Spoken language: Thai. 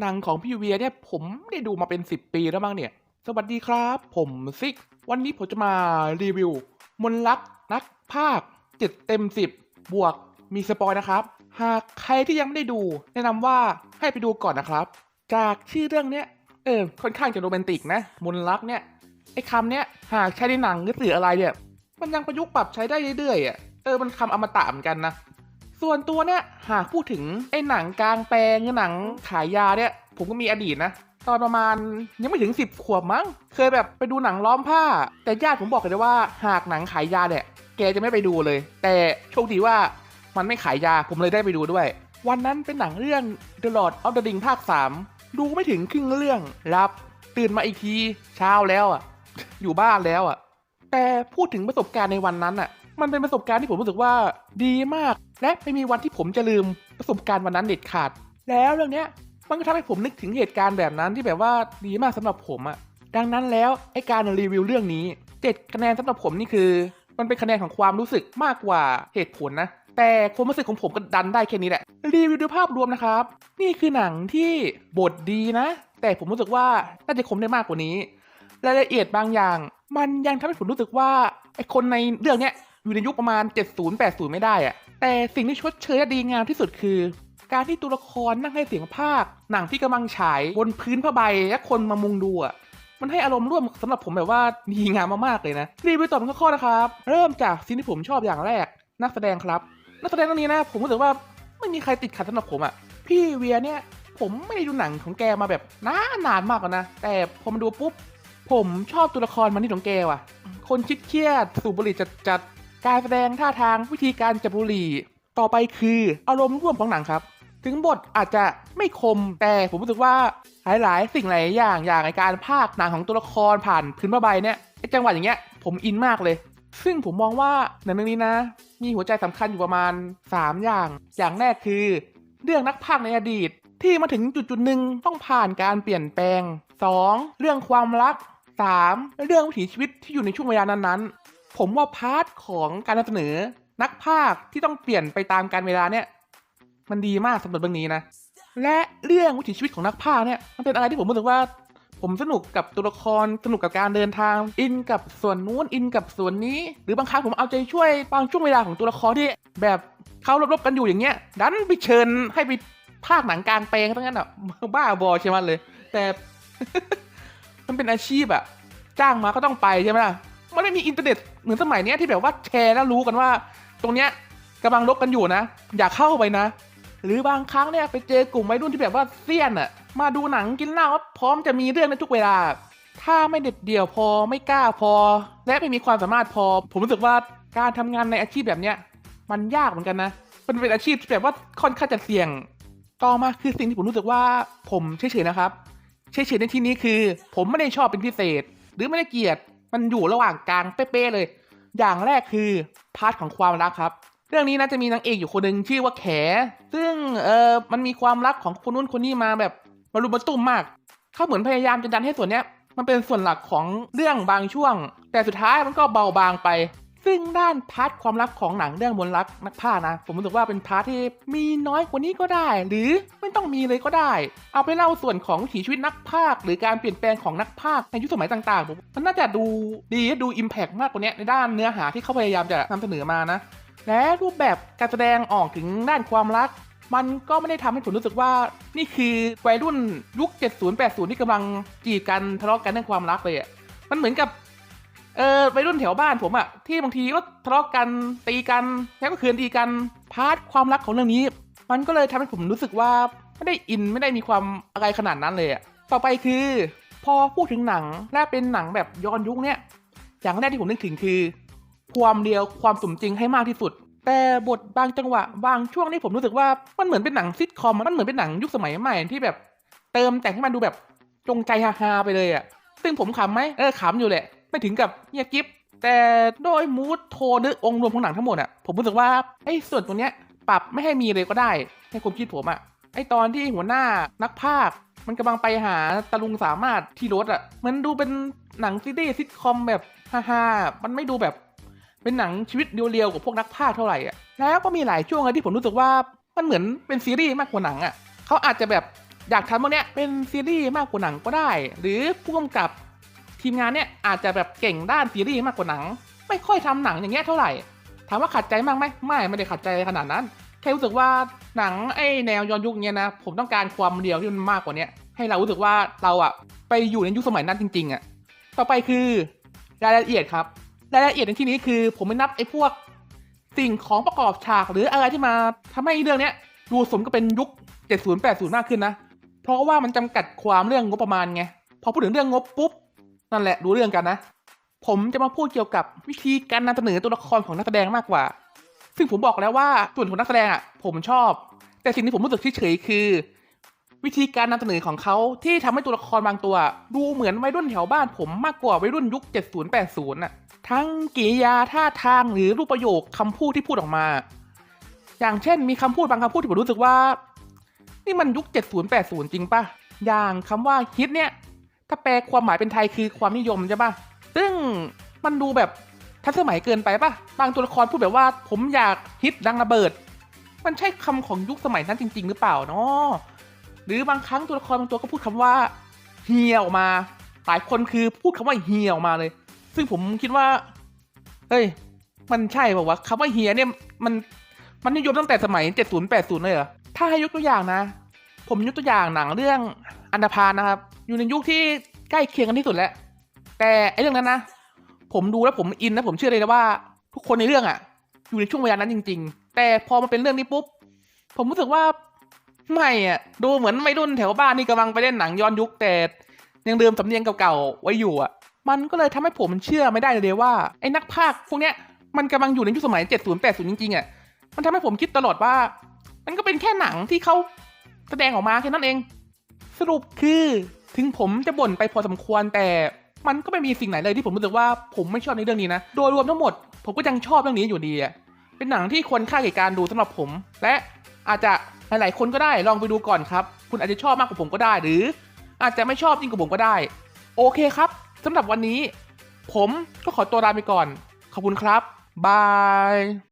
หนังของพี่เวียเนี่ยผมได้ดูมาเป็น 10 ปีแล้วมั้งเนี่ย สวัสดีครับ ผมซิก วันนี้ผมจะมารีวิว มนต์รักนักภาค7เต็ม 10 บวกมีสปอยนะครับ หากใครที่ยังไม่ได้ดู แนะนำว่าให้ไปดูก่อนนะครับ จากชื่อเรื่องเนี้ยเออค่อนข้างจะโรแมนติกนะ มนต์รักเนี่ยไอ้คำเนี้ยหากใช้ในหนังหรือสื่ออะไรเนี่ย มันยังประยุกต์ปรับใช้ได้เรื่อยๆอะเออมันคำอมตะเหมือนกันนะ ส่วนตัวเนี่ยหากพูดถึงไอ้หนังกลางแปลงหรือหนังขายยาเนี่ย ผมก็มีอดีตนะตอนประมาณยังไม่ถึง 10 ขวบมั้ง เคยแบบไปดูหนังล้อมผ้า แต่ญาติผมบอกเลยว่าหากหนังขายยาเนี่ยแกจะไม่ไปดูเลย แต่โชคดีว่ามันไม่ขายยาผมเลยได้ไปดูด้วย วันนั้นเป็นหนังเรื่อง The Lord of the Ring ภาค 3 ดูไม่ถึงครึ่งเรื่องรับ ตื่นมาอีกทีเช้าแล้วอะ อยู่บ้านแล้วอะ แต่พูดถึงประสบการณ์ในวันนั้นอะ มันเป็นประสบการณ์ที่ผมรู้สึกว่าดีมาก และไม่มีวันที่ผมจะลืมประสบการณ์วันนั้นเด็ดขาด แล้วเรื่องเนี้ยมันก็ทำให้ผมนึกถึงเหตุการณ์แบบนั้นที่แบบว่าดีมากสำหรับผมอะดังนั้นแล้วไอการรีวิวเรื่องนี้เจ็ดคะแนนสำหรับผมนี่คือ มันเป็นคะแนนของความรู้สึกมากกว่าเหตุผลนะ แต่ความรู้สึกของผมก็ดันได้แค่นี้แหละรีวิวโดยภาพรวมนะครับ นี่คือหนังที่บทดีนะ แต่ผมรู้สึกว่าน่าจะคมได้มากกว่านี้รายละเอียดบางอย่าง มันยังทำให้ผมรู้สึกว่าไอคนในเรื่องเนี้ย อยู่ในยุคประมาณ 70 80 ไม่ได้อะแต่สิ่งที่ชดเชยดีงามที่สุดคือ การที่ตัวละครนั่งให้เสียงภาค หนังที่กำลังฉายบนพื้นผ้าใบและคนมามุงดูอะมันให้อารมณ์ร่วมสำหรับผมแบบว่าดีงามมากๆเลยนะรีวิวต่อเป็นข้อๆนะครับ เริ่มจากสิ่งที่ผมชอบอย่างแรก นักแสดงครับ นักแสดงเรื่องนี้นะ ผมรู้สึกว่าไม่มีใครติดขัดสำหรับผมอะพี่เวียเนี่ย ผมไม่ได้ดูหนังของแกมาแบบนานนานๆมากแล้วนะ แต่พอมาดูปุ๊บ ผมชอบตัวละครมันนี่ของแกว่ะ คนชิดเครียดสูบบุหรี่จัดจัด การแสดงท่าทางวิธีการจับบุหรี่ ต่อไปคืออารมณ์ร่วมของหนังครับ ถึงบทอาจจะไม่คมแต่ผมรู้สึกว่าหลายๆ สิ่งหลายอย่างอย่างในการพากย์หนังของตัวละครผ่านพื้นผ้าใบเนี่ยจังหวะอย่างเงี้ยผมอินมากเลย ซึ่งผมมองว่าหนังเรื่องนี้นะ มีหัวใจสำคัญอยู่ประมาณ 3 อย่าง อย่างแรกคือ เรื่องนักพากในอดีต ที่มาถึงจุดจุดหนึ่งต้องผ่านการเปลี่ยนแปลง 2. เรื่องความรัก 3. เรื่องวิถีชีวิตที่อยู่ในช่วงเวลานั้นๆ ผมว่าพาร์ทของการนำเสนอนักพากย์ที่ต้องเปลี่ยนไปตามการเวลาเนี่ย มันดีมากสำหรับเรื่องนี้นะ และเรื่องวิถีชีวิตของนักพากย์เนี่ยมันเป็นอะไรที่ผมรู้สึกว่า ผมสนุกกับตัวละครสนุกกับการเดินทาง อินกับส่วนนู้นอินกับส่วนนี้ หรือบางครั้งผมเอาใจช่วยบางช่วงเวลาของตัวละครที่แบบเขารบๆกันอยู่อย่างเงี้ย ดันไปเชิญให้ไปภาคหนังกลางแปลงทั้งนั้นอะบ้าบอใช่ไหมเลย แต่มันเป็นอาชีพอะจ้างมาก็ต้องไปใช่ไหมล่ะ มันไม่มีอินเทอร์เน็ตเหมือนสมัยเนี้ยที่แบบว่าแชร์แล้วรู้กันว่า ตรงเนี้ยกำลังรบกันอยู่นะ อย่าเข้าไปนะ หรือบางครั้งเนี่ยไปเจอกลุ่มวัยรุ่นที่แบบว่าเซียนอะมาดูหนังกินเหล้าพร้อมจะมีเรื่องในทุกเวลา ถ้าไม่เด็ดเดี่ยวพอไม่กล้าพอ และไม่มีความสามารถพอ ผมรู้สึกว่าการทำงานในอาชีพแบบเนี้ยมันยากเหมือนกันนะมันเป็นอาชีพที่แบบว่าค่อนข้างจะเสี่ยง ต่อมาคือสิ่งที่ผมรู้สึกว่า ผมเฉยๆนะครับเฉยๆในที่นี้คือ ผมไม่ได้ชอบเป็นพิเศษ หรือไม่ได้เกลียด มันอยู่ระหว่างกลางเป๊ะๆเลย อย่างแรกคือพาร์ทของความรักครับ เรื่องนี้นะจะมีนางเอกอยู่คนหนึ่งชื่อว่าแข ซึ่งเออมันมีความรักของคนนู้นคนนี้มาแบบมารุมมาตุ้มมากเขาเหมือนพยายามจะดันให้ส่วนเนี้ยมันเป็นส่วนหลักของเรื่องบางช่วง แต่สุดท้ายมันก็เบาบางไป ซึ่งด้านพาร์ทความรักของหนังเรื่องมนต์รักนักพากนะ ผมรู้สึกว่าเป็นพาร์ทที่มีน้อยกว่านี้ก็ได้ หรือไม่ต้องมีเลยก็ได้ เอาไปเล่าส่วนของวิถีชีวิตนักพากหรือการเปลี่ยนแปลงของนักพากในยุคสมัยต่างๆผมมันน่าจะดูดีดูอิมแพกมากกว่านี้ในด้านเนื้อหาที่เขาพยายามจะนำเสนอมานะ และรูปแบบการแสดงออกถึงด้านความรักมันก็ไม่ได้ทำให้ผมรู้สึกว่า นี่คือวัยรุ่นยุค 70 80 ที่กำลังจีบกันทะเลาะกันเรื่องความรักเลยอะมันเหมือนกับ เออวัยรุ่นแถวบ้านผมอะที่บางทีก็ทะเลาะกันตีกันแล้วก็คืนดีกันพาร์ทความรักของเรื่องนี้ มันก็เลยทำให้ผมรู้สึกว่าไม่ได้อินไม่ได้มีความอะไรขนาดนั้นเลยอะต่อไปคือ พอพูดถึงหนังและเป็นหนังแบบย้อนยุคเนี่ยอย่างแรกที่ผมนึกถึงคือ ความเดียวความสมจริงให้มากที่สุด แต่บทบางจังหวะบางช่วงนี่ผมรู้สึกว่ามันเหมือนเป็นหนังซิทคอมมันเหมือนเป็นหนังยุคสมัยใหม่ที่แบบ เติมแต่งให้มันดูแบบจงใจฮาๆไปเลยอะซึ่งผมขำไหมเออขำอยู่แหละ ไม่ถึงกับเงียบกิ๊บแต่โดยมูดโทนหรืองค์รวมของหนังทั้งหมดอะผมรู้สึกว่าไอ้ส่วนตรงเนี้ยปรับไม่ให้มีเลยก็ได้ในความคิดผมอะไอ้ตอนที่หัวหน้านักพากย์มันกำลังไปหาตะลุงสามารถที่รถอะมันดูเป็นหนังซีรีส์ซิทคอมแบบฮ่าๆมันไม่ดูแบบเป็นหนังชีวิตเรียวๆกับพวกนักพากย์เท่าไหร่อะ แล้วก็มีหลายช่วงอะที่ผมรู้สึกว่ามันเหมือนเป็นซีรีส์มากกว่าหนังอะ เขาอาจจะแบบอยากทำพวกเนี้ยเป็นซีรีส์มากกว่าหนังก็ได้ หรือผู้กำกับ ทีมงานเนี่ยอาจจะแบบเก่งด้านซีรีส์มากกว่าหนัง ไม่ค่อยทำหนังอย่างเงี้ยเท่าไหร่ ถามว่าขัดใจมากไหมไม่ไม่ได้ขัดใจขนาดนั้นแค่รู้สึกว่าหนังไอ้แนวย้อนยุคเนี้ยนะผมต้องการความเรียวที่มันมากกว่าเนี้ยให้เรารู้สึกว่าเราอะไปอยู่ในยุคสมัยนั้นจริงๆอะต่อไปคือรายละเอียดครับรายละเอียดในที่นี้คือ ผมไม่นับไอ้พวกสิ่งของประกอบฉากหรืออะไรที่มาทำให้เรื่องเนี้ยดูสมกับเป็นยุค 70 80 มากขึ้นนะ เพราะว่ามันจำกัดความเรื่องงบประมาณไง พอพูดถึงเรื่องงบปุ๊บ นั่นแหละรู้เรื่องกันนะ ผมจะมาพูดเกี่ยวกับวิธีการนำเสนอตัวละครของนักแสดงมากกว่า ซึ่งผมบอกแล้วว่าส่วนของนักแสดงอะ ผมชอบ แต่สิ่งที่ผมรู้สึกเฉยๆคือ วิธีการนำเสนอของเขาที่ทำให้ตัวละครบางตัว ดูเหมือนวัยรุ่นแถวบ้านผมมากกว่าวัยรุ่นยุค 70 80น่ะ ทั้งกิริยาท่าทางหรือรูปประโยคคำพูดที่พูดออกมา อย่างเช่น มีคำพูดบางคำพูดที่ผมรู้สึกว่า นี่มันยุค 70 80 จริงป่ะอย่างคำว่าฮิตเนี่ย ถ้าแปลความหมายเป็นไทยคือความนิยมใช่ปะซึ่งมันดูแบบทันสมัยเกินไปปะบางตัวละครพูดแบบว่า ผมอยากฮิตดังระเบิด มันใช่คำของยุคสมัยนั้นจริง ๆ หรือเปล่าเนาะหรือบางครั้งตัวละครบางตัวก็พูดคำว่าเฮียออกมา หลายคนคือพูดคำว่าเฮียออกมาเลย ซึ่งผมคิดว่า เฮ้ย มันใช่ป่าวะคำว่าเฮียเนี่ยมันมันนิยมตั้งแต่สมัย 70 80 เลยเหรอ ถ้าให้ยกตัวอย่างนะ ผมยกตัวอย่างหนังเรื่องอันดาพานนะครับ อยู่ในยุคที่ใกล้เคียงกันที่สุดแล้ว แต่ไอ้เรื่องนั้นนะ ผมดูแล้วผมอินนะผมเชื่อเลยนะว่า ทุกคนในเรื่องอะอยู่ในช่วงเวลานั้นจริง ๆ แต่พอมาเป็นเรื่องนี้ปุ๊บ ผมรู้สึกว่าไม่อะดูเหมือนไม่รุ่นแถวบ้านนี่กำลังไปเล่นหนังย้อนยุคแต่ยังเดิมสำเนียงเก่าๆไว้อยู่อะมันก็เลยทำให้ผมเชื่อไม่ได้เลยว่าไอ้นักพากย์พวกเนี้ยมันกำลังอยู่ในยุคสมัย 70 80 จริงๆอะมันทำให้ผมคิดตลอดว่า มันก็เป็นแค่หนังที่เขาแสดงออกมาแค่นั้นเอง สรุปคือ ถึงผมจะบ่นไปพอสมควรแต่มันก็ไม่มีสิ่งไหนเลยที่ผมรู้สึกว่าผมไม่ชอบในเรื่องนี้นะ โดยรวมทั้งหมด ผมก็ยังชอบเรื่องนี้อยู่ดีอะเป็นหนังที่ควรค่าแก่การดูสำหรับผม และอาจจะหลายๆคนก็ได้ลองไปดูก่อนครับ คุณอาจจะชอบมากกว่าผมก็ได้ หรือ อาจจะไม่ชอบยิ่งกว่าผมก็ได้ โอเคครับสำหรับวันนี้ ผมก็ขอตัวลาไปก่อน ขอบคุณครับบาย